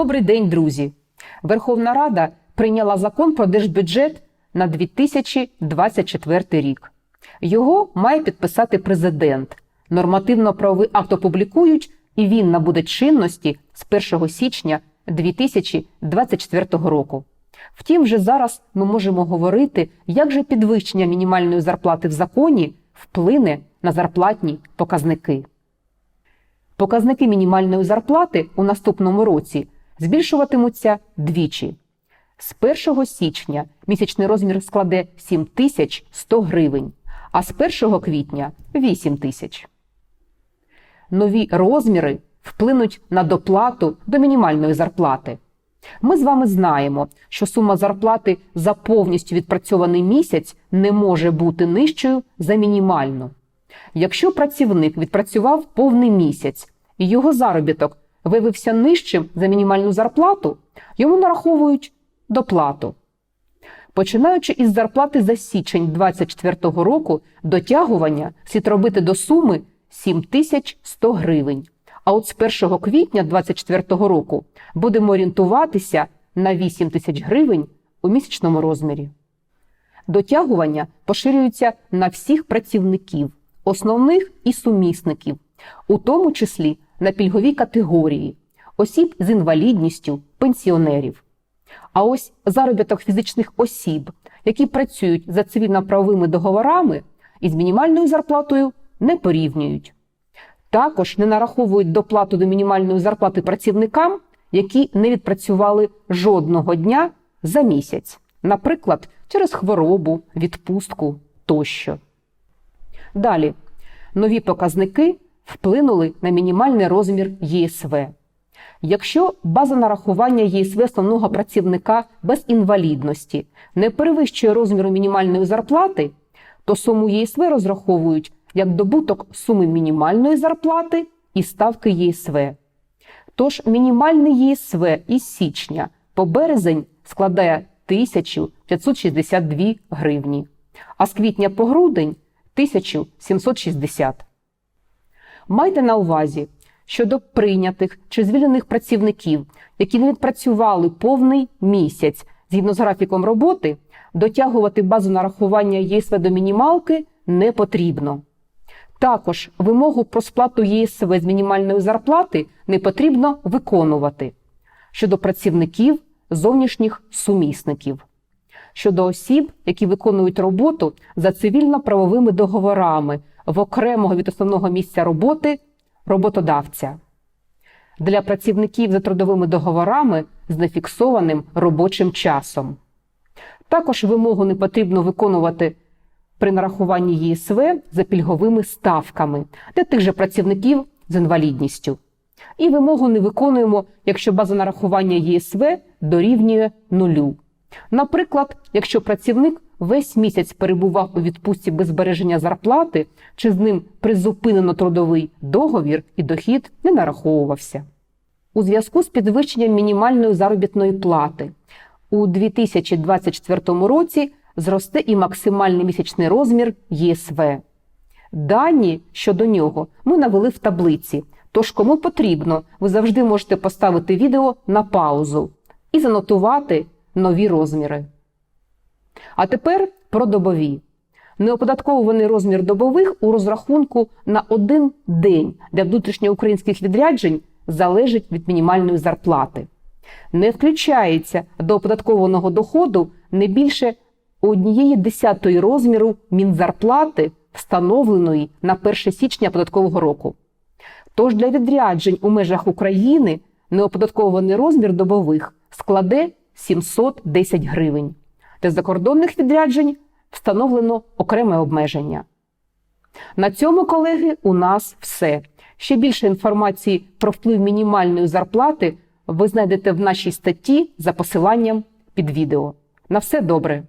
Добрий день, друзі! Верховна Рада прийняла закон про держбюджет на 2024 рік. Його має підписати президент. Нормативно-правовий акт опублікують, і він набуде чинності з 1 січня 2024 року. Втім, вже зараз ми можемо говорити, як же підвищення мінімальної зарплати в законі вплине на зарплатні показники. Показники мінімальної зарплати у наступному році збільшуватимуться двічі. З 1 січня місячний розмір складе 7100 гривень, а з 1 квітня 8 тисяч. Нові розміри вплинуть на доплату до мінімальної зарплати. Ми з вами знаємо, що сума зарплати за повністю відпрацьований місяць не може бути нижчою за мінімальну. Якщо працівник відпрацював повний місяць і його заробіток виявився нижчим за мінімальну зарплату, йому нараховують доплату. Починаючи із зарплати за січень 2024 року, дотягування слід робити до суми 7100 гривень. А от з 1 квітня 2024 року будемо орієнтуватися на 8 тисяч гривень у місячному розмірі. Дотягування поширюються на всіх працівників, основних і сумісників, у тому числі на пільгові категорії, осіб з інвалідністю, пенсіонерів. А ось заробіток фізичних осіб, які працюють за цивільно-правовими договорами із мінімальною зарплатою, не порівнюють. Також не нараховують доплату до мінімальної зарплати працівникам, які не відпрацювали жодного дня за місяць, наприклад, через хворобу, відпустку тощо. Далі нові показники вплинули на мінімальний розмір ЄСВ. Якщо база нарахування ЄСВ основного працівника без інвалідності не перевищує розміру мінімальної зарплати, то суму ЄСВ розраховують як добуток суми мінімальної зарплати і ставки ЄСВ. Тож мінімальний ЄСВ із січня по березень складає 1562 гривні, а з квітня по грудень 1760. Майте на увазі, що до прийнятих чи звільнених працівників, які не відпрацювали повний місяць згідно з графіком роботи, дотягувати базу нарахування ЄСВ до мінімалки не потрібно. Також вимогу про сплату ЄСВ з мінімальної зарплати не потрібно виконувати щодо працівників зовнішніх сумісників, щодо осіб, які виконують роботу за цивільно-правовими договорами в окремого від основного місця роботи роботодавця, для працівників за трудовими договорами з нефіксованим робочим часом. Також вимогу не потрібно виконувати при нарахуванні ЄСВ за пільговими ставками для тих же працівників з інвалідністю. І вимогу не виконуємо, якщо база нарахування ЄСВ дорівнює нулю. Наприклад, якщо працівник весь місяць перебував у відпустці без збереження зарплати, чи з ним призупинено трудовий договір і дохід не нараховувався. У зв'язку з підвищенням мінімальної заробітної плати у 2024 році зросте і максимальний місячний розмір ЄСВ. Дані щодо нього ми навели в таблиці. Тож, кому потрібно, ви завжди можете поставити відео на паузу і занотувати нові розміри. А тепер про добові. Неоподатковуваний розмір добових у розрахунку на один день для внутрішньоукраїнських відряджень залежить від мінімальної зарплати. Не включається до оподаткованого доходу не більше однієї десятої розміру мінзарплати, встановленої на 1 січня податкового року. Тож для відряджень у межах України неоподаткований розмір добових складе 710 гривень. Для закордонних відряджень встановлено окреме обмеження. На цьому, колеги, у нас все. Ще більше інформації про вплив мінімальної зарплати ви знайдете в нашій статті за посиланням під відео. На все добре!